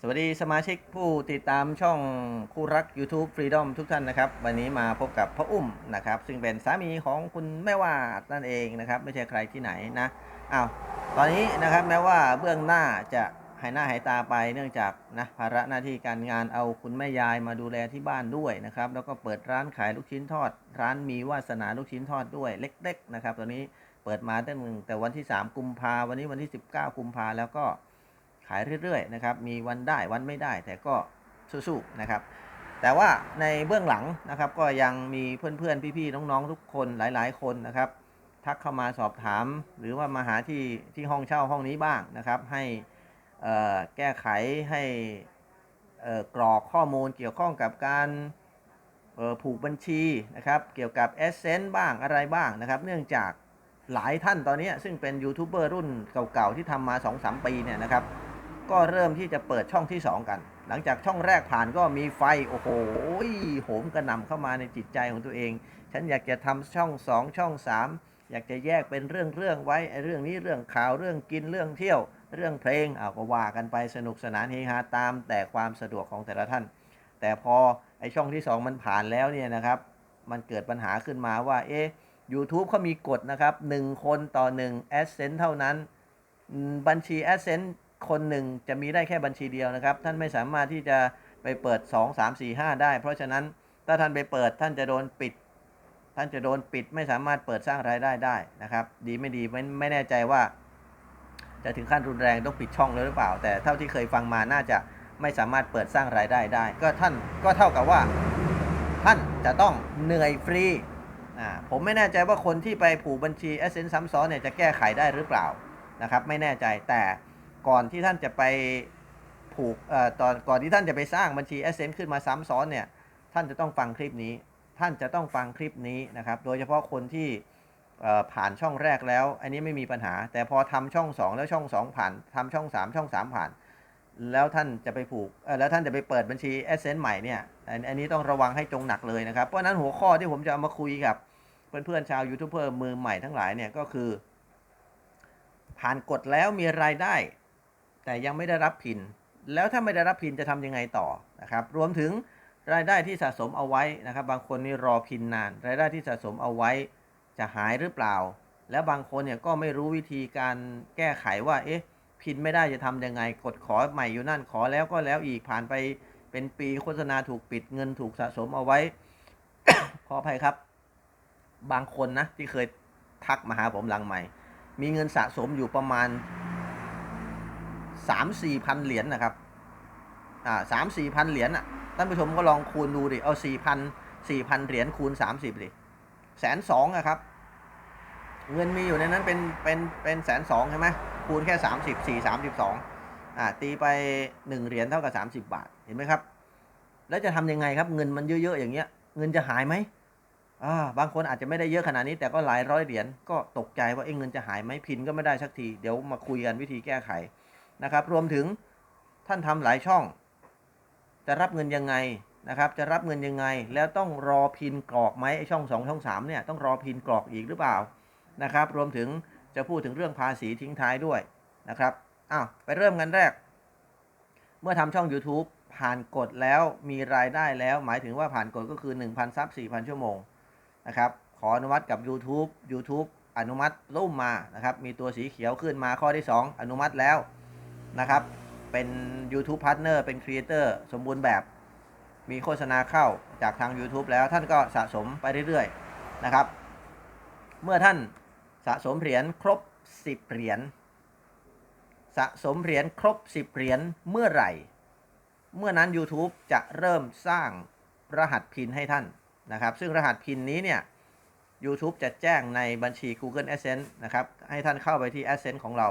สวัสดีสมาชิกผู้ติดตามช่องคู่รัก YouTube Freedom ทุกท่านนะครับ วันนี้มาพบกับพ่ออุ้มนะครับ ซึ่งเป็นสามีของคุณแม่วาดนั่นเองนะครับ ไม่ใช่ใครที่ไหนนะอ้าวตอนนี้นะครับแม้ว่าเบื้องหน้าจะหายหน้าหายตาไปเนื่องจากนะภาระหน้าที่การงานเอาคุณแม่ยายมาดูแลที่บ้านด้วยนะครับ แล้วก็เปิดร้านขายลูกชิ้นทอด ร้านมีวาสนาลูกชิ้นทอดด้วยเล็ก ๆ นะครับตอนนี้เปิดมาตั้งแต่วันที่ 3 กุมภาวันนี้วันที่ 19 กุมภาแล้วก็ ขายเรื่อยๆนะครับมีวันได้วันไม่ได้แต่ก็สู้ๆนะครับแต่ว่าในเบื้องหลังนะครับก็ยังมีเพื่อนๆ พี่ๆ น้องๆ ทุกคนหลายๆ คนนะครับ ทักเข้ามาสอบถาม หรือว่ามาหาที่ที่ห้องเช่าห้องนี้บ้างนะครับ ให้แก้ไขให้กรอกข้อมูลเกี่ยวข้องกับการผูกบัญชีนะครับเกี่ยวกับ a อ s e n บ้างอะไรบ้างนะครับ เนื่องจากหลายท่านตอนนี้ซึ่งเป็นยูทูบเบอร์รุ่นเก่าๆ ที่ทำมา 2-3 ปีเนี่ยนะครับ ก็เริ่มที่จะเปิดช่องที่ 2 กัน หลังจากช่องแรกผ่านก็มีไฟ โอ้โหโหมกระหน่ำเข้ามาในจิตใจของตัวเอง ฉันอยากจะทำช่อง 2 ช่อง 3 อยากจะแยกเป็นเรื่องเรื่องๆไว้ไอ้เรื่องนี้เรื่องข่าวเรื่องกินเรื่องเที่ยว เรื่องเพลงเอาก็ว่ากันไปสนุกสนานเฮฮาตามแต่ความสะดวกของแต่ละท่าน แต่พอไอช่องที่ 2 มันผ่านแล้วเนี่ยนะครับมันเกิดปัญหาขึ้นมาว่าเอ๊ะ YouTube เขามีกฎนะครับ 1 คนต่อ 1 AdSense เท่านั้น บัญชี AdSense คนหนึ่งจะมีได้แค่บัญชีเดียวนะครับ ท่านไม่สามารถที่จะไปเปิด 2 3 4 5 ได้ เพราะฉะนั้นถ้าท่านไปเปิดท่านจะโดนปิด ท่านจะโดนปิดไม่สามารถเปิดสร้างรายได้ได้นะครับ ดีไม่ดีไม่ไม่แน่ใจว่า จะถึงขั้นรุนแรงต้องปิดช่องเลยหรือเปล่า แต่เท่าที่เคยฟังมาน่าจะไม่สามารถเปิดสร้างรายได้ได้ ก็ท่านก็เท่ากับว่า ท่านจะต้องเหนื่อยฟรีอ่าผมไม่แน่ใจว่าคนที่ไปผูกบัญชี a s c e n ซ้ำซ้อนเนี่ยจะแก้ไขได้หรือเปล่านะครับ ไม่แน่ใจแต่ ก่อนที่ท่านจะไปผูกเอ่อตอนก่อนที่ท่านจะไปสร้างบัญชี a s c e n ขึ้นมาซ้ำซ้อนเนี่ยท่านจะต้องฟังคลิปนี้ ท่านจะต้องฟังคลิปนี้นะครับ โดยเฉพาะคนที่เอ่อผ่านช่องแรกแล้ว อันนี้ไม่มีปัญหา แต่พอทำช่อง 2 แล้วช่อง 2 ผ่านทำช่อง 3 ช่อง 3 ผ่าน แล้วท่านจะไปผูกเอ่อแล้วท่านจะไปเปิดบัญชี a s c e n ใหม่เนี่ยอันอันนี้ต้องระวังให้จงหนักเลยนะครับ เพราะนั้นหัวข้อที่ผมจะเอามาคุยกับเพื่อนๆชาวยูทูบเบอร์มือใหม่ทั้งหลายเนี่ยก็คือ ผ่านกฎแล้วมีรายได้ แต่ยังไม่ได้รับพิน แล้วถ้าไม่ได้รับพินจะทำยังไงต่อนะครับ รวมถึงรายได้ที่สะสมเอาไว้นะครับ บางคนนี่รอพินนาน รายได้ที่สะสมเอาไว้จะหายหรือเปล่า แล้วบางคนเนี่ยก็ไม่รู้วิธีการแก้ไขว่า เอ๊ะ พินไม่ได้จะทำยังไง กดขอใหม่อยู่นั่นขอแล้วก็แล้วอีกผ่านไปเป็นปีโฆษณาถูกปิดเงินถูกสะสมเอาไว้ ขออภัยครับ บางคนนะที่เคยทักมาหาผมหลังใหม่ มีเงินสะสมอยู่ประมาณ สามสี่พันเหรียญนะครับ อ่าสามสี่พันเหรียญอะ ท่านผู้ชมก็ลองคูณดูดิ เอาสี่พันสี่พันเหรียญคูณสามสิบดิแสนสองอะครับ เงินมีอยู่ในนั้นเป็นเป็นเป็นแสนสองใช่ไหมคูณแค่สามสิบสี่สามสิบสองอ่าตีไปหนึ่งเหรียญเท่ากับสามสิบบาท เห็นไหมครับ แล้วจะทำยังไงครับ เงินมันเยอะๆอย่างเงี้ย เงินจะหายไหมอ่าบางคนอาจจะไม่ได้เยอะขนาดนี้แต่ก็หลายร้อยเหรียญก็ตกใจว่าเอ้เงินจะหายไหมพินก็ไม่ได้สักที เดี๋ยวมาคุยกันวิธีแก้ไข นะครับ รวมถึงท่านทำหลายช่อง จะรับเงินยังไงนะครับ จะรับเงินยังไง แล้วต้องรอพินกรอกไหมไอช่อง 2 ช่อง3เนี่ยต้องรอพินกรอกอีกหรือเปล่านะครับ รวมถึงจะพูดถึงเรื่องภาษีทิ้งท้ายด้วยนะครับอ้าวไปเริ่มกันแรก เมื่อทำช่อง YouTube ผ่านกฎแล้วมีรายได้แล้ว หมายถึงว่าผ่านกฎก็คือ 1,000ซับ4,000 ชั่วโมงนะครับขออนุมัติกับ YouTube YouTube อนุมัติรุ่มมานะครับ มีตัวสีเขียวขึ้นมาข้อที่ 2 อนุมัติแล้ว นะครับ เป็น YouTube Partner เป็น Creator สมบูรณ์แบบ มีโฆษณาเข้าจากทาง YouTube แล้วท่านก็สะสมไปเรื่อยๆนะครับ เมื่อท่านสะสมเหรียญครบ 10 เหรียญสะสมเหรียญครบ 10 เหรียญเมื่อไหร่ เมื่อนั้น YouTube จะเริ่มสร้างรหัสพินให้ท่านนะครับ ซึ่งรหัสพินนี้เนี่ย YouTube จะแจ้งในบัญชี Google Adsense นะครับ ให้ท่านเข้าไปที่ Adsense ของเรา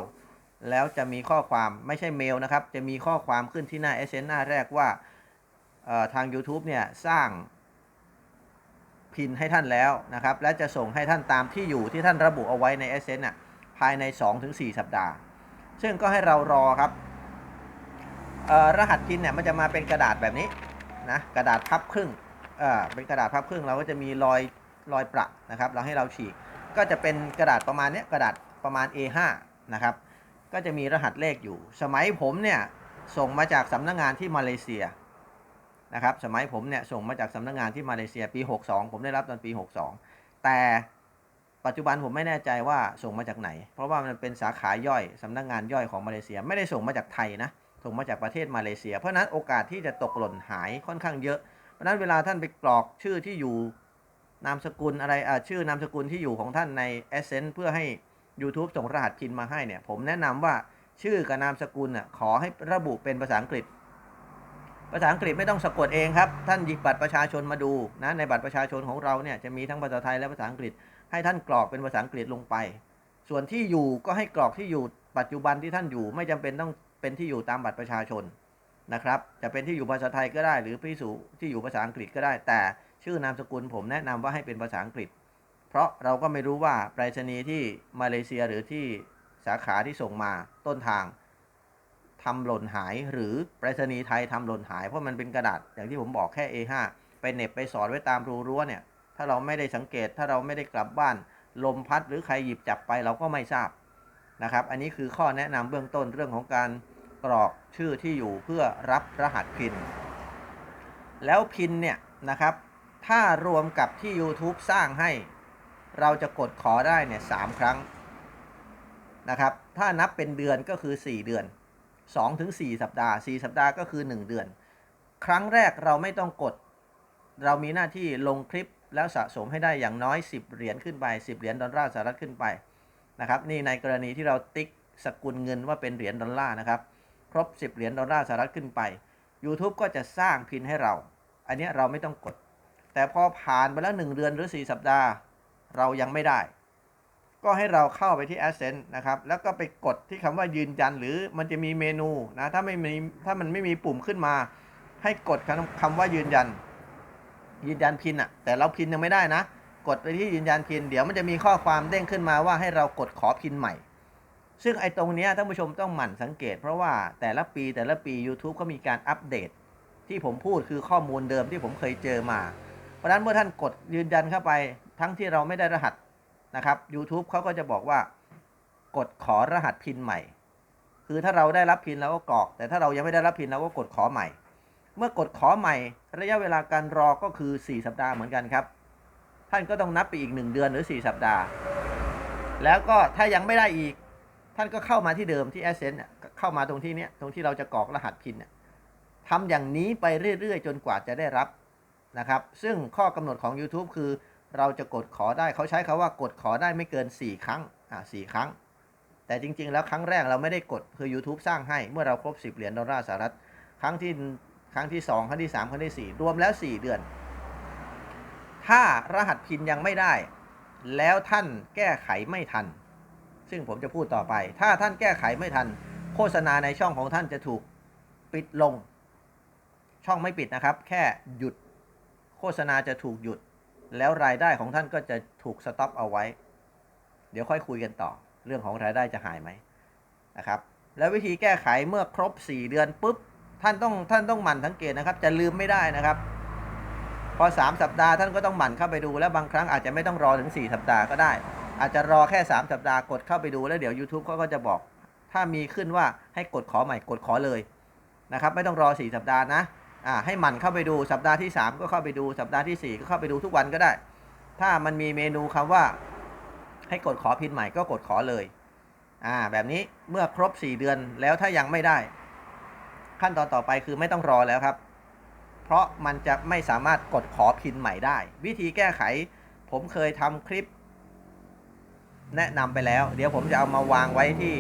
แล้วจะมีข้อความไม่ใช่เมลนะครับ จะมีข้อความขึ้นที่หน้า Adsense หน้าแรกว่าทาง YouTube เนี่ย สร้างพินให้ท่านแล้วนะครับ และจะส่งให้ท่านตามที่อยู่ที่ท่านระบุเอาไว้ใน Adsense น่ะภายใน 2-4 สัปดาห์ ซึ่งก็ให้เรารอครับรหัสพินเนี่ยมันจะมาเป็นกระดาษแบบนี้นะกระดาษพับครึ่งเเป็นกระดาษพับครึ่งเราก็จะมีรอยรอยประนะครับ เราให้เราฉีกก็จะเป็นกระดาษประมาณเนี้ยกระดาษประมาณ A5 นะครับ ก็จะมีรหัสเลขอยู่ สมัยผมเนี่ยส่งมาจากสำนักงานที่มาเลเซียนะครับ สมัยผมเนี่ยส่งมาจากสำนักงานที่มาเลเซียปี 62 ผมได้รับตอนปี 62 แต่ปัจจุบันผมไม่แน่ใจว่าส่งมาจากไหน เพราะว่ามันเป็นสาขาย่อยสำนักงานย่อยของมาเลเซีย ไม่ได้ส่งมาจากไทยนะส่งมาจากประเทศมาเลเซีย เพราะนั้นโอกาสที่จะตกหล่นหายค่อนข้างเยอะ เพราะนั้นเวลาท่านไปกรอกชื่อที่อยู่นามสกุลอะไรอ่าชื่อนามสกุลที่อยู่ของท่านใน a s c e n t เพื่อให้ YouTube ส่งรหัสพินมาให้เนี่ย ผมแนะนำว่าชื่อกับนามสกุลน่ะขอให้ระบุเป็นภาษาอังกฤษ ภาษาอังกฤษไม่ต้องสะกดเองครับ ท่านหยิบบัตรประชาชนมาดูนะในบัตรประชาชนของเราเนี่ยจะมีทั้งภาษาไทยและภาษาอังกฤษ ให้ท่านกรอกเป็นภาษาอังกฤษลงไป ส่วนที่อยู่ก็ให้กรอกที่อยู่ปัจจุบันที่ท่านอยู่ไม่จำเป็นต้องเป็นที่อยู่ตามบัตรประชาชนนะครับจะเป็นที่อยู่ภาษาไทยก็ได้ หรือที่สู่ที่อยู่ภาษาอังกฤษก็ได้ แต่ชื่อนามสกุลผมแนะนำว่าให้เป็นภาษาอังกฤษ ราะเราก็ไม่รู้ว่าไปรษณีย์ที่มาเลเซียหรือที่สาขาที่ส่งมาต้นทางทำหล่นหายหรือไปรษณีย์ไทยทำหล่นหาย เพราะมันเป็นกระดาษอย่างที่ผมบอกแค่ A5 ไปเหน็บไปสอดไว้ตามรูรั้วเนี่ย ถ้าเราไม่ได้สังเกตถ้าเราไม่ได้กลับบ้าน ลมพัดหรือใครหยิบจับไปเราก็ไม่ทราบนะครับ อันนี้คือข้อแนะนำเบื้องต้นเรื่องของการกรอกชื่อที่อยู่เพื่อรับรหัสพิน แล้วพินเนี่ยนะครับ ถ้ารวมกับที่ YouTube สร้างให้ เราจะกดขอได้เนี่ยสามครั้งนะครับ ถ้านับเป็นเดือนก็คือ 4 เดือน2ถึง4สัปดาห์ 4 สัปดาห์ก็คือ 1 เดือน ครั้งแรกเราไม่ต้องกด เรามีหน้าที่ลงคลิปแล้วสะสมให้ได้อย่างน้อย 10 เหรียญขึ้นไป 10 เหรียญดอลลาร์สหรัฐขึ้นไปนะครับ นี่ในกรณีที่เราติ๊กสกุลเงินว่าเป็นเหรียญดอลลาร์นะครับ ครบ 10 เหรียญดอลลาร์สหรัฐขึ้นไป YouTube ก็จะสร้างพินให้เรา อันนี้เราไม่ต้องกด แต่พอผ่านไปแล้ว 1 เดือนหรือ 4 สัปดาห์ เรายังไม่ได้ ก็ให้เราเข้าไปที่ Ascent นะครับ แล้วก็ไปกดที่คำว่ายืนยันหรือมันจะมีเมนูนะถ้าไม่มีถ้ามันไม่มีปุ่มขึ้นมา ให้กดคำคำว่ายืนยัน ยืนยันพินอะแต่เราพินยังไม่ได้นะ กดไปที่ยืนยันพิน เดี๋ยวมันจะมีข้อความเด้งขึ้นมาว่าให้เรากดขอพินใหม่ ซึ่งไอ้ตรงนี้ท่านผู้ชมต้องหมั่นสังเกต เพราะว่าแต่ละปีแต่ละปี YouTube ก็มีการอัปเดต ที่ผมพูดคือข้อมูลเดิมที่ผมเคยเจอมา เพราะนั้นเมื่อท่านกดยืนยันเข้าไป ทั้งที่เราไม่ได้รหัสนะครับ YouTube เขาก็จะบอกว่ากดขอรหัสพินใหม่ คือถ้าเราได้รับพินเราก็กรอก แต่ถ้าเรายังไม่ได้รับพินเราก็กดขอใหม่ เมื่อกดขอใหม่ ระยะเวลาการรอก็คือ 4 สัปดาห์เหมือนกันครับ ท่านก็ต้องนับไปอีก 1 เดือนหรือ 4 สัปดาห์ แล้วก็ถ้ายังไม่ได้อีก ท่านก็เข้ามาที่เดิมที่ a s c e n t เนี่ยเข้ามาตรงที่นี้ตรงที่เราจะกรอกรหัสพินทำอย่างนี้ไปเรื่อยๆ จนกว่าจะได้รับนะครับ ซึ่งข้อกำหนดของ YouTube คือ เราจะกดขอได้เขาใช้คาว่ากดขอได้ไม่เกิน 4 ครั้งอ่า4ครั้ง แต่จริง ๆ แล้วครั้งแรกเราไม่ได้กดคือ YouTube สร้างให้เมื่อเราครบ 10 เหรียญดอลลาร์สหรัฐครั้งที่ครั้งที่ 2 ครั้งที่ 3 ครั้งที่ 4 รวมแล้ว 4 เดือน ถ้ารหัสพินยังไม่ได้ แล้วท่านแก้ไขไม่ทัน ซึ่งผมจะพูดต่อไป ถ้าท่านแก้ไขไม่ทัน โฆษณาในช่องของท่านจะถูกปิดลง ช่องไม่ปิดนะครับ แค่หยุด โฆษณาจะถูกหยุด แล้วรายได้ของท่านก็จะถูกสต็อปเอาไว้ เดี๋ยวค่อยคุยกันต่อ เรื่องของรายได้จะหายไหมนะครับ แล้ววิธีแก้ไขเมื่อครบ 4 เดือนปุ๊บ ท่านต้องท่านต้องหมั่นสังเกตนะครับ จะลืมไม่ได้นะครับ พอ 3 สัปดาห์ท่านก็ต้องหมั่นเข้าไปดู แล้วบางครั้งอาจจะไม่ต้องรอถึง 4 สัปดาห์ก็ได้ อาจจะรอแค่ 3 สัปดาห์กดเข้าไปดูแล้วเดี๋ยว YouTube เขาก็จะบอก ถ้ามีขึ้นว่าให้กดขอใหม่กดขอเลยนะครับ ไม่ต้องรอ 4 สัปดาห์นะ อ่าให้มันเข้าไปดูสัปดาห์ที่ 3 ก็เข้าไปดูสัปดาห์ที่ 4 ก็เข้าไปดูทุกวันก็ได้ ถ้ามันมีเมนูคำว่า ให้กดขอพินใหม่ก็กดขอเลยอ่าแบบนี้เมื่อครบ 4 เดือนแล้วถ้ายังไม่ได้ ขั้นตอนต่อไปคือไม่ต้องรอแล้วครับ เพราะมันจะไม่สามารถกดขอพินใหม่ได้ วิธีแก้ไข ผมเคยทำคลิป แนะนำไปแล้ว เดี๋ยวผมจะเอามาวางไว้ที่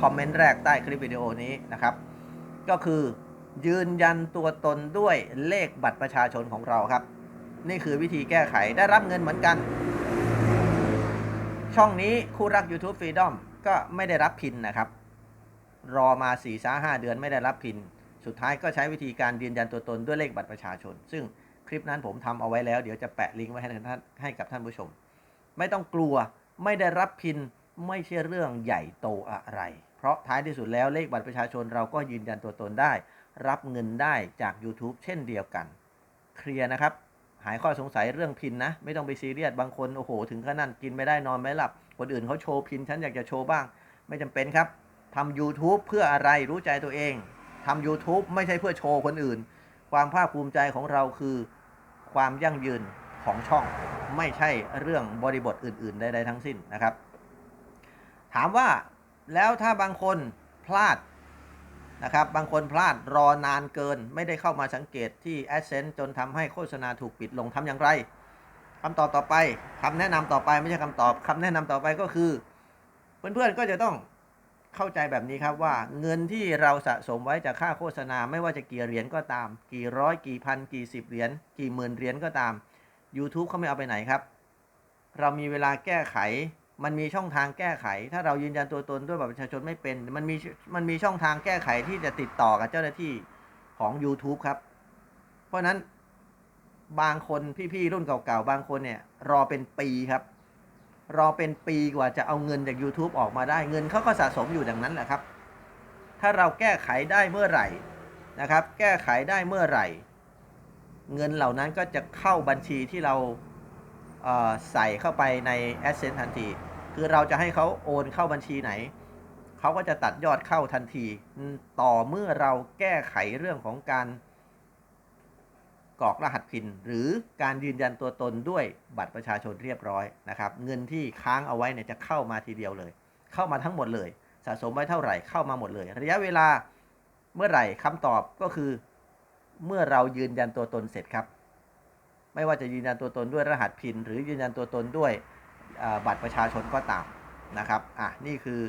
คอมเมนต์แรกใต้คลิปวิดีโอนี้นะครับ ก็คือ ยืนยันตัวตนด้วยเลขบัตรประชาชนของเราครับ นี่คือวิธีแก้ไขได้รับเงินเหมือนกัน ช่องนี้คู่รัก YouTube Freedom ก็ไม่ได้รับพินนะครับ รอมา4ี่สาหเดือนไม่ได้รับพิน สุดท้ายก็ใช้วิธีการยืนยันตัวตนด้วยเลขบัตรประชาชน ซึ่งคลิปนั้นผมทำเอาไว้แล้ว เดี๋ยวจะแปะลิงก์ไว้ให้ท่านให้กับท่านผู้ชม ไม่ต้องกลัวไม่ได้รับพินไม่ใช่เรื่องใหญ่โตอะไร เพราะท้ายที่สุดแล้วเลขบัตรประชาชนเราก็ยืนยันตัวตนได้ รับเงินได้จาก YouTube เช่นเดียวกัน เคลียร์นะครับ หายข้อสงสัยเรื่องพินนะ ไม่ต้องไปซีเรียสบางคนโอ้โห ถึงขนาดกินไม่ได้นอนไม่หลับ คนอื่นเขาโชว์พินฉันอยากจะโชว์บ้าง ไม่จำเป็นครับทำ YouTube เพื่ออะไรรู้ใจตัวเองทำ YouTube ไม่ใช่เพื่อโชว์คนอื่น ความภาคภูมิใจของเราคือความยั่งยืนของช่อง ไม่ใช่เรื่องบริบทอื่น ๆ ใด ๆ ทั้งสิ้นนะครับ ถามว่าแล้วถ้าบางคนพลาด นะครับ บางคนพลาดรอนานเกิน ไม่ได้เข้ามาสังเกตที่ Adsense จนทำให้โฆษณาถูกปิดลงทำอย่างไรคำตอบต่อไปคำแนะนำต่อไปไม่ใช่คำตอบคำแนะนำต่อไปก็คือ เพื่อนๆก็จะต้องเข้าใจแบบนี้ครับว่าเงินที่เราสะสมไว้จากค่าโฆษณาไม่ว่าจะกี่เหรียญก็ตาม กี่ร้อยกี่พันกี่สิบเหรียญกี่หมื่นเหรียญก็ตาม YouTube เขาไม่เอาไปไหนครับ เรามีเวลาแก้ไข มันมีช่องทางแก้ไข ถ้าเรายืนยันตัวตนด้วยบัตรประชาชนไม่เป็น มันมีมันมีช่องทางแก้ไขที่จะติดต่อกับเจ้าหน้าที่ของ YouTube ครับ เพราะนั้นบางคนพี่ๆรุ่นเก่าๆ บางคนเนี่ย รอเป็นปีครับ รอเป็นปีกว่าจะเอาเงินจาก YouTube ออกมาได้เงินเขาก็สะสมอยู่ดังนั้นแหละครับ ถ้าเราแก้ไขได้เมื่อไหร่นะครับ แก้ไขได้เมื่อไหร่ เงินเหล่านั้นก็จะเข้าบัญชีที่เรา ใส่เข้าไปใน a d s e n s e ทันที คือเราจะให้เขาโอนเข้าบัญชีไหน เขาก็จะตัดยอดเข้าทันที ต่อเมื่อเราแก้ไขเรื่องของการกรอกรหัสพิน หรือการยืนยันตัวตนด้วยบัตรประชาชนเรียบร้อยนะครับ เงินที่ค้างเอาไว้เนี่ยจะเข้ามาทีเดียวเลย เข้ามาทั้งหมดเลย สะสมไว้เท่าไหร่เข้ามาหมดเลย ระยะเวลาเมื่อไหร่คำตอบก็คือ เมื่อเรายืนยันตัวตนเสร็จครับ ไม่ว่าจะยืนยันตัวตนด้วยรหัสพินหรือยืนยันตัวตนด้วยบัตรประชาชนก็ตามนะครับอะนี่คือ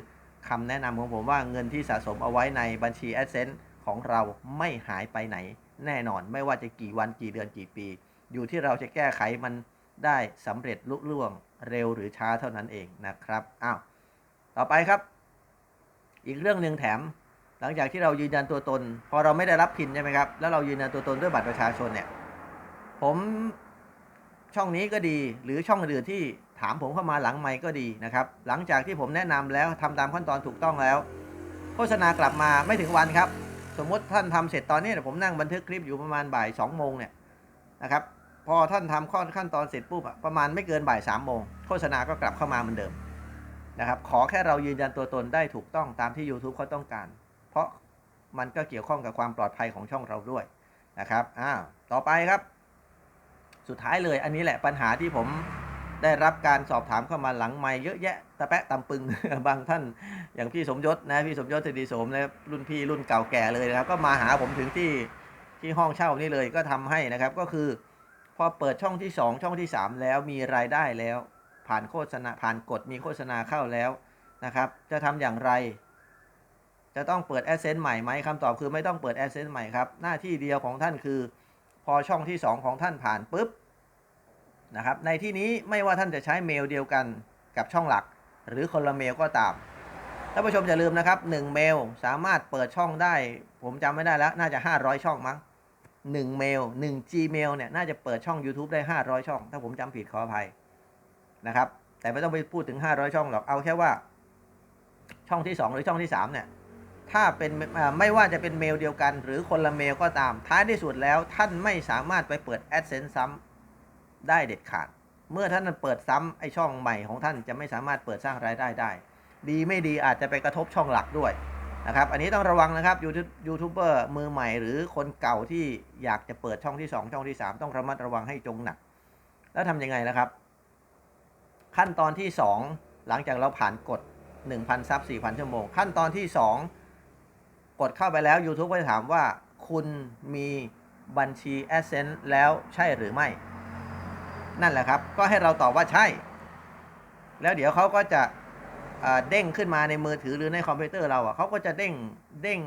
คำแนะนำของผมว่าเงินที่สะสมเอาไว้ในบัญชี a d s e n s e ของเราไม่หายไปไหนแน่นอนไม่ว่าจะกี่วันกี่เดือนกี่ปี อยู่ที่เราจะแก้ไขมันได้สำเร็จลุล่วงเร็วหรือช้าเท่านั้นเองนะครับอ้าวต่อไปครับ อีกเรื่องหนึ่งแถม หลังจากที่เรายืนยันตัวตน พอเราไม่ได้รับพินใช่ไหมครับแล้วเรายืนยันตัวตนด้วยบัตรประชาชนเนี่ย ผมช่องนี้ก็ดี หรือช่องอื่นที่ถามผมเข้ามาหลังไมค์ก็ดีนะครับ หลังจากที่ผมแนะนำแล้วทำตามขั้นตอนถูกต้องแล้ว โฆษณากลับมาไม่ถึงวันครับ สมมติท่านทำเสร็จตอนนี้ผมนั่งบันทึกคลิปอยู่ประมาณบ่ายสองโมงเนี่ยนะครับ พอท่านทำข้อขั้นตอนเสร็จปุ๊บอะประมาณไม่เกินบ่ายสามโมงโฆษณาก็กลับเข้ามาเหมือนเดิมนะครับ ขอแค่เรายืนยันตัวตนได้ถูกต้องตามที่ YouTube เขาต้องการ เพราะมันก็เกี่ยวข้องกับความปลอดภัยของช่องเราด้วยนะครับ อ้าว ต่อไปครับ สุดท้ายเลย อันนี้แหละปัญหาที่ผมได้รับการสอบถามเข้ามาหลังไม่เยอะแยะตะแปะตำปึง บางท่านอย่างพี่สมยศนะพี่สมยศทดีสมนะรุ่นพี่รุ่นเก่าแก่เลยนะครับ ก็มาหาผมถึงที่ที่ห้องเช่านี่เลยก็ทำให้นะครับ ก็คือพอเปิดช่องที่ 2 ช่องที่ 3 แล้วมีรายได้แล้ว ผ่านโฆษณาผ่านกฎมีโฆษณาเข้าแล้วนะครับ จะทำอย่างไร จะต้องเปิดแอสเซนต์ใหม่ไหมคำตอบคือไม่ต้องเปิดแอสเซนต์ใหม่ครับ หน้าที่เดียวของท่านคือ พอช่องที่ 2 ของท่านผ่านปุ๊บนะครับ ในที่นี้ไม่ว่าท่านจะใช้เมลเดียวกันกับช่องหลัก หรือคนละเมลก็ตามท่านผู้ชมอย่าลืมนะครับ1เมลสามารถเปิดช่องได้ ผมจำไม่ได้แล้วน่าจะ 500 ช่องมั้ง1เมล1 Gmail เนี่ยน่าจะเปิดช่อง YouTube ได้ 500 ช่อง ถ้าผมจำผิดขออภัยนะครับ แต่ไม่ต้องไปพูดถึง 500 ช่องหรอกเอาแค่ว่าช่องที่ 2 หรือช่องที่ 3 เนี่ย ถ้าเป็นไม่ว่าจะเป็นเมลเดียวกัน หรือคนละเมลก็ตาม ท้ายที่สุดแล้วท่านไม่สามารถไปเปิด AdSense ซ้ำได้เด็ดขาด เมื่อท่านเปิดซ้ำไอช่องใหม่ของท่านจะไม่สามารถเปิดสร้างรายได้ได้ ดีไม่ดีอาจจะไปกระทบช่องหลักด้วยนะครับอันนี้ต้องระวังนะครับยูทูบยูทูบเบอร์มือใหม่หรือคนเก่าที่อยากจะเปิดช่องที่ 2 ช่องที่ 3 ต้องระมัดระวังให้จงหนัก แล้วทำยังไงนะครับ ขั้นตอนที่ 2 หลังจากเราผ่านกฎ1,000ซับ4,000 ชั่วโมง ขั้นตอนที่ 2 กดเข้าไปแล้ว YouTube ก็จะถามว่า คุณมีบัญชี Adsense แล้วใช่หรือไม่ นั่นแหละครับ ก็ให้เราตอบว่าใช่ แล้วเดี๋ยวเขาก็จะเด้งขึ้นมาในมือถือหรือในคอมพิวเตอร์เราอะเขาก็จะเด้งเด้ง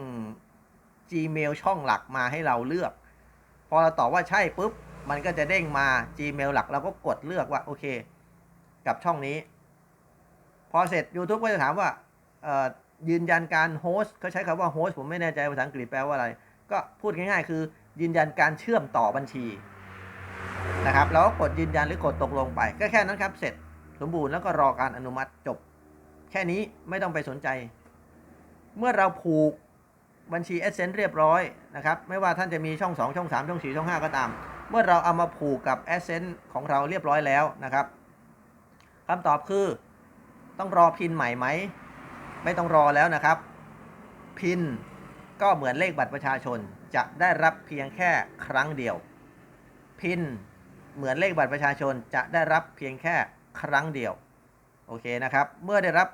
Gmail ช่องหลักมาให้เราเลือก พอเราตอบว่าใช่ปุ๊บ มันก็จะเด้งมา Gmail หลักเราก็กดเลือกว่าโอเค กับช่องนี้ พอเสร็จ YouTube ก็จะถามว่า ยืนยันการโฮสต์เขาใช้คำว่าโฮสต์ผมไม่แน่ใจภาษาอังกฤษแปลว่าอะไร ก็พูดง่ายๆ คือ ยืนยันการเชื่อมต่อบัญชีนะครับเราก็กดยืนยันหรือกดตกลงไป ก็แค่นั้นครับ เสร็จสมบูรณ์แล้วก็รอการอนุมัติจบ แค่นี้ไม่ต้องไปสนใจ เมื่อเราผูกบัญชี a d s e n s e เรียบร้อยนะครับ ไม่ว่าท่านจะมีช่อง 2 ช่อง 3 ช่อง 4 ช่อง 5 ก็ตาม เมื่อเราเอามาผูกกับ a d s e n s e ของเราเรียบร้อยแล้วนะครับคำตอบคือต้องรอพินใหม่ไหม ไม่ต้องรอแล้วนะครับ พินก็เหมือนเลขบัตรประชาชนจะได้รับเพียงแค่ครั้งเดียว พินเหมือนเลขบัตรประชาชนจะได้รับเพียงแค่ครั้งเดียว โอเคนะครับ เมื่อได้รับ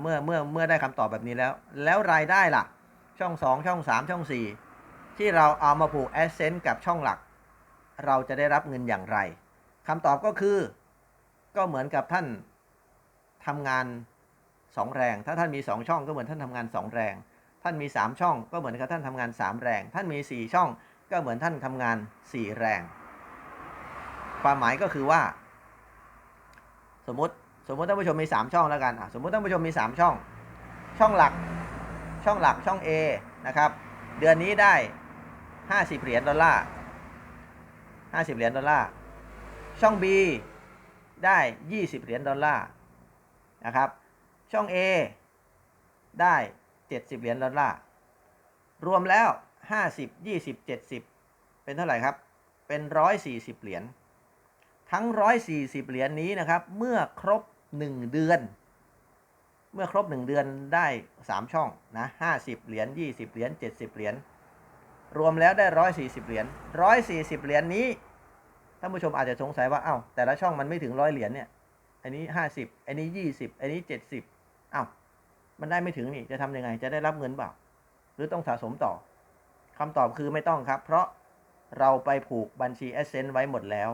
เมื่อเมื่อเมื่อได้คำตอบแบบนี้แล้ว แล้วรายได้ล่ะ ช่อง 2 ช่อง 3 ช่อง 4 ที่เราเอามาผูก a d s e n s e กับช่องหลัก เราจะได้รับเงินอย่างไรคำตอบก็คือ ก็เหมือนกับท่านทำงาน 2แรง ถ้าท่านมี2ช่องก็เหมือนท่านทำงาน2แรง ท่านมี3ช่องก็เหมือนกับท่านทำงาน3แรง ท่านมี4ช่องก็เหมือนท่านทำงาน4แรง ความหมายก็คือว่า สมมติสมมติท่านผู้ชมมี3ช่องแล้วกันสมมติท่านผู้ชมมี3ช่อง ช่องหลัก ช่องหลักช่อง A นะครับ เดือนนี้ได้50เหรียญดอลลาร์50เหรียญดอลลาร์ช่อง B ได้20เหรียญดอลลาร์นะครับ ช่อง A ได้ 70 เหรียญดอลลาร์ รวมแล้ว 50 20 70 เป็นเท่าไหร่ครับ เป็น 140 เหรียญ ทั้ง 140 เหรียญนี้นะครับ เมื่อครบ 1 เดือน เมื่อครบ 1 เดือนได้ 3 ช่องนะ50 เหรียญ 20 เหรียญ 70 เหรียญ รวมแล้วได้ 140 เหรียญ 140 เหรียญนี้ ท่านผู้ชมอาจจะสงสัยว่า เอ้า แต่ละช่องมันไม่ถึงร้อยเหรียญเนี่ย อันนี้ 50 อันนี้ 20 อันนี้ 70 อ้าวมันได้ไม่ถึงนี่จะทำยังไง จะได้รับเงินเปล่า หรือต้องสะสมต่อคำตอบคือไม่ต้องครับ เพราะเราไปผูกบัญชี a s c e n t ไว้หมดแล้ว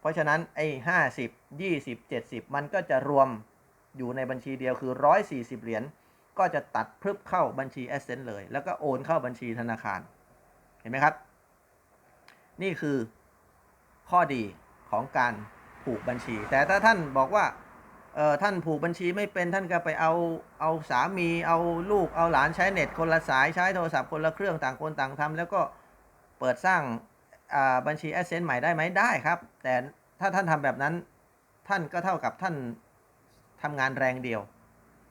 เพราะฉะนั้นไอ้ห้าสิบยี่สิบเจ็ดสิบมันก็จะรวมอยู่ในบัญชีเดียวคือร้อยสี่สิบเหรียญก็จะตัดพรึบเข้าบัญชี a s c e n t เลย แล้วก็โอนเข้าบัญชีธนาคาร เห็นไหมครับ นี่คือข้อดีของการผูกบัญชี แต่ถ้าท่านบอกว่า เออท่านผูกบัญชีไม่เป็นท่านก็ไปเอาเอาสามีเอาลูกเอาหลานใช้เน็ตคนละสายใช้โทรศัพท์คนละเครื่องต่างคนต่างทำแล้วก็เปิดสร้างบัญชี a อ s e n t ใหม่ได้ไหมได้ครับ แต่ถ้าท่านทำแบบนั้นท่านก็เท่ากับท่านทำงานแรงเดียว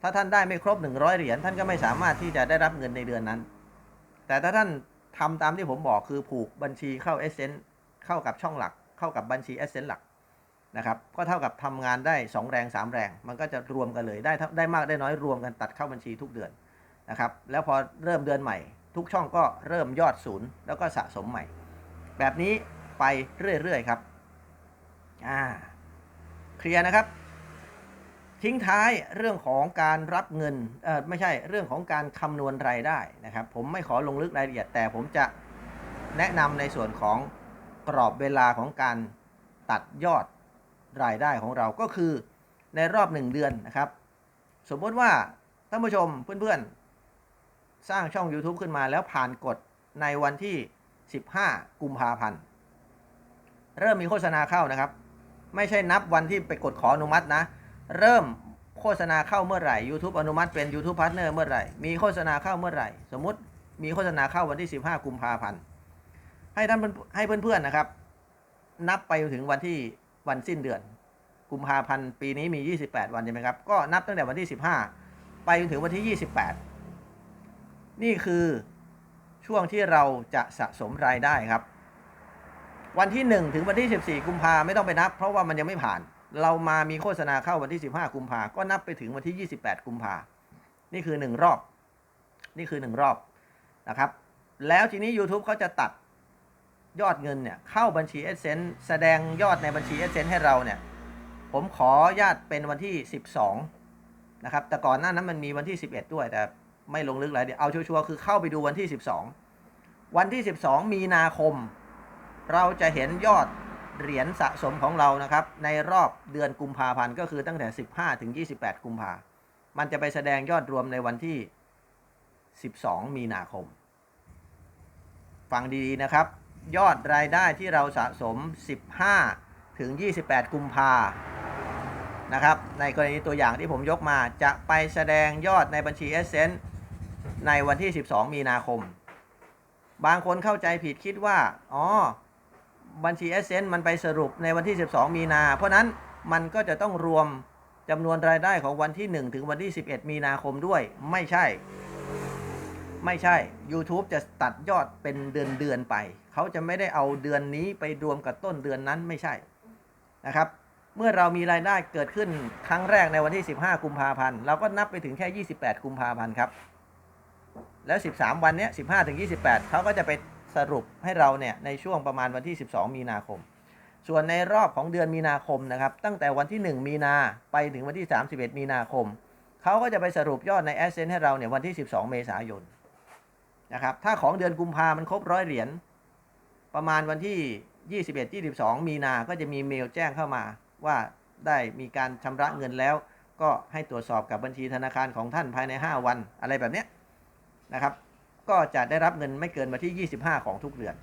ถ้าท่านได้ไม่ครบ 100 เหรียญท่านก็ไม่สามารถที่จะได้รับเงินในเดือนนั้น แต่ถ้าท่านทำตามที่ผมบอกคือผูกบัญชีเข้า a อ s e n t เข้ากับช่องหลัก เข้ากับบัญชี a อ s e n t หลัก นะครับก็เท่ากับทำงานได้ 2 แรง 3 แรง มันก็จะรวมกันเลยได้ได้มากได้น้อยรวมกันตัดเข้าบัญชีทุกเดือนนะครับแล้วพอเริ่มเดือนใหม่ ทุกช่องก็เริ่มยอดศูนย์แล้วก็สะสมใหม่ แบบนี้ไปเรื่อยๆครับอ่าเคลียร์นะครับ ทิ้งท้ายเรื่องของการรับเงินเออไม่ใช่เรื่องของการคำนวณรายได้นะครับ ผมไม่ขอลงลึกรายละเอียด แต่ผมจะแนะนำในส่วนของกรอบเวลาของการตัดยอด รายได้ของเราก็คือในรอบหนึ่งเดือนนะครับ สมมติว่าท่านผู้ชมเพื่อนๆ สร้างช่อง YouTube ขึ้นมาแล้วผ่านกฎในวันที่ 15 กุมภาพันธ์เริ่มมีโฆษณาเข้านะครับ ไม่ใช่นับวันที่ไปกดขออนุมัตินะ เริ่มโฆษณาเข้าเมื่อไหร่ YouTube อนุมัติเป็น YouTube Partner เมื่อไหร่ มีโฆษณาเข้าเมื่อไหร่ สมมติมีโฆษณาเข้าวันที่ 15 กุมภาพันธ์ให้ท่านให้เพื่อนๆนะครับ นับไปถึงวันที่ วันสิ้นเดือน กุมภาพันธ์ปีนี้มี 28 วันใช่ไหมครับ ก็นับตั้งแต่วันที่ 15 ไปจนถึงวันที่ 28 นี่คือช่วงที่เราจะสะสมรายได้ครับ วันที่ 1 ถึงวันที่ 14 กุมภาไม่ต้องไปนับ เพราะว่ามันยังไม่ผ่าน เรามามีโฆษณาเข้าวันที่ 15 กุมภาก็นับไปถึงวันที่ 28 กุมภานี่คือ 1 รอบ นี่คือ 1 รอบนะครับ แล้วทีนี้ YouTube เขาจะตัด ยอดเงินเนี่ยเข้าบัญชี a d s e n s e แสดงยอดในบัญชี a d s e n s e ให้เราเนี่ยผมขอญาตเป็นวันที่ 12 นะครับ แต่ก่อนหน้านั้นมันมีวันที่ 11 ด้วย แต่ไม่ลงลึกรายละเอียดเอาชัวร์ๆคือเข้าไปดูวันที่ 12 วันที่ 12 มีนาคม เราจะเห็นยอดเหรียญสะสมของเรานะครับ ในรอบเดือนกุมภาพันธ์ก็คือตั้งแต่ 15 ถึง 28 กุมภามันจะไปแสดงยอดรวมในวันที่ 12 มีนาคม ฟังดีๆนะครับ ยอดรายได้ที่เราสะสม 15 ถึง 28 กุมภานะครับ ในกรณีตัวอย่างที่ผมยกมาจะไปแสดงยอดในบัญชี e s s e n ในวันที่ 12 มีนาคม บางคนเข้าใจผิดคิดว่า อ๋อ บัญชี e s s e n มันไปสรุปในวันที่ 12 มีนา เพราะนั้นมันก็จะต้องรวมจำนวนรายได้ของวันที่ 1 ถึงวันที่ 11 มีนาคมด้วย ไม่ใช่ ไม่ใช่ YouTube จะตัดยอดเป็นเดือนเดือนไปเขาจะไม่ได้เอาเดือนนี้ไปรวมกับต้นเดือนนั้นไม่ใช่นะครับ เมื่อเรามีรายได้เกิดขึ้นครั้งแรกในวันที่ 15 กุมภาพันธ์เราก็นับไปถึงแค่ 28 กุมภาพันธ์ครับแล้ว 13 วันเนี้ย15ถึง28 เขาก็จะไปสรุปให้เราเนี่ยในช่วงประมาณวันที่ 12 มีนาคม ส่วนในรอบของเดือนมีนาคมนะครับ ตั้งแต่วันที่ 1 มีนาไปถึงวันที่ 31 มีนาคม เขาก็จะไปสรุปยอดใน a อ s เซนให้เราเนี่ยวันที่ 12 เมษายนนะครับ ถ้าของเดือนกุมภามันครบร้อยเหรียญ ประมาณวันที่ 21 22 มีนาก็จะมีเมลแจ้งเข้ามา ว่าได้มีการชำระเงินแล้ว ก็ให้ตรวจสอบกับบัญชีธนาคารของท่านภายใน 5 วันอะไรแบบนี้นะครับ ก็จะได้รับเงินไม่เกินวันที่ 25 ของทุกเดือน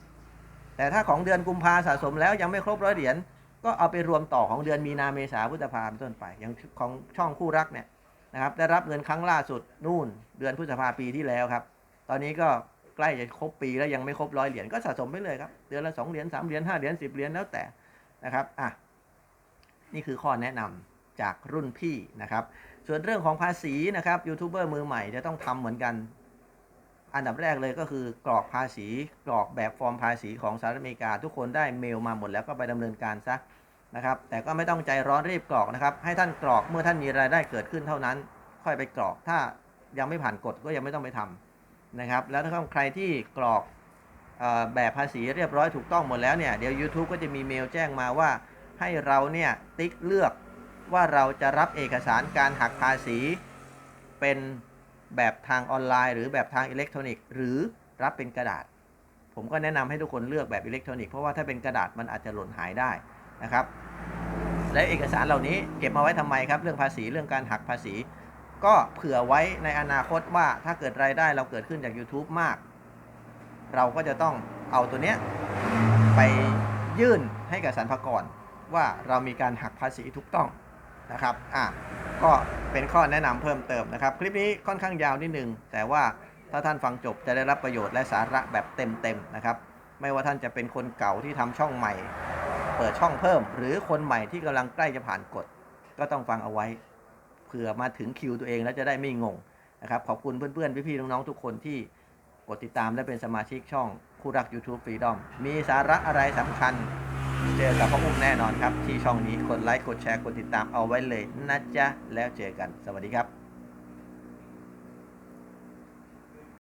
แต่ถ้าของเดือนกุมภาสะสมแล้วยังไม่ครบร้อยเหรียญก็เอาไปรวมต่อของเดือนมีนาเมษาพฤษภาเป็นต้นไป อย่างของช่องคู่รักเนี่ยนะครับได้รับเงินครั้งล่าสุดนู่นเดือนพฤษภาปีที่แล้วครับ ตอนนี้ก็ ใกล้จะครบปีแล้วยังไม่ครบร้อยเหรียญก็สะสมไปเลยครับ เดือนละสองเหรียญสามเหรียญห้าเหรียญสิบเหรียญแล้วแต่นะครับอะนี่คือข้อแนะนำจากรุ่นพี่นะครับ ส่วนเรื่องของภาษีนะครับยูทูบเบอร์มือใหม่จะต้องทำเหมือนกัน อันดับแรกเลยก็คือกรอกภาษี กรอกแบบฟอร์มภาษีของสหรัฐอเมริกา ทุกคนได้เมลมาหมดแล้วก็ไปดำเนินการซะนะครับ แต่ก็ไม่ต้องใจร้อนรีบกรอกนะครับ ให้ท่านกรอกเมื่อท่านมีรายได้เกิดขึ้นเท่านั้น ค่อยไปกรอกถ้ายังไม่ผ่านกฎก็ยังไม่ต้องไปทำ นะครับ แล้วถ้าใครที่กรอกอแบบภาษีเรียบร้อยถูกต้องหมดแล้วเนี่ย เดี๋ยว YouTube ก็จะมีเมลแจ้งมาว่า ให้เราเนี่ยติ๊กเลือกว่าเราจะรับเอกสารการหักภาษี เป็นแบบทางออนไลน์ หรือแบบทางอิเล็กทรอนิกส์ หรือรับเป็นกระดาษ ผมก็แนะนำให้ทุกคนเลือกแบบอิเล็กทรอนิกส์เพราะว่าถ้าเป็นกระดาษมันอาจจะหล่นหายได้นะครับ และเอกสารเหล่านี้เก็บมาไว้ทำไมครับ เรื่องภาษีเรื่องการหักภาษี ก็เผื่อไว้ในอนาคตว่าถ้าเกิดรายได้เราเกิดขึ้นจาก YouTube มาก เราก็จะต้องเอาตัวเนี้ยไปยื่นให้กับสรรพากรว่าเรามีการหักภาษีถูกต้องนะครับ อะ ก็เป็นข้อแนะนำเพิ่มเติมนะครับ คลิปนี้ค่อนข้างยาวนิดนึง แต่ว่าถ้าท่านฟังจบจะได้รับประโยชน์และสาระแบบเต็มๆนะครับ ไม่ว่าท่านจะเป็นคนเก่าที่ทำช่องใหม่ เปิดช่องเพิ่ม หรือคนใหม่ที่กำลังใกล้จะผ่านกฎก็ต้องฟังเอาไว้ ผื่อมาถึงคิวตัวเองแล้วจะได้ไม่งงนะครับ ขอบคุณเพื่อนๆ พี่ๆ น้องๆ ทุกคนที่กดติดตามและเป็นสมาชิกช่องคู่รัก YouTube Freedom มีสาระอะไรสำคัญ เจอกับพ่ออุ้มแน่นอนครับ ที่ช่องนี้กดไลค์กดแชร์กดติดตามเอาไว้เลยนะจ๊ะ แล้วเจอกันสวัสดีครับ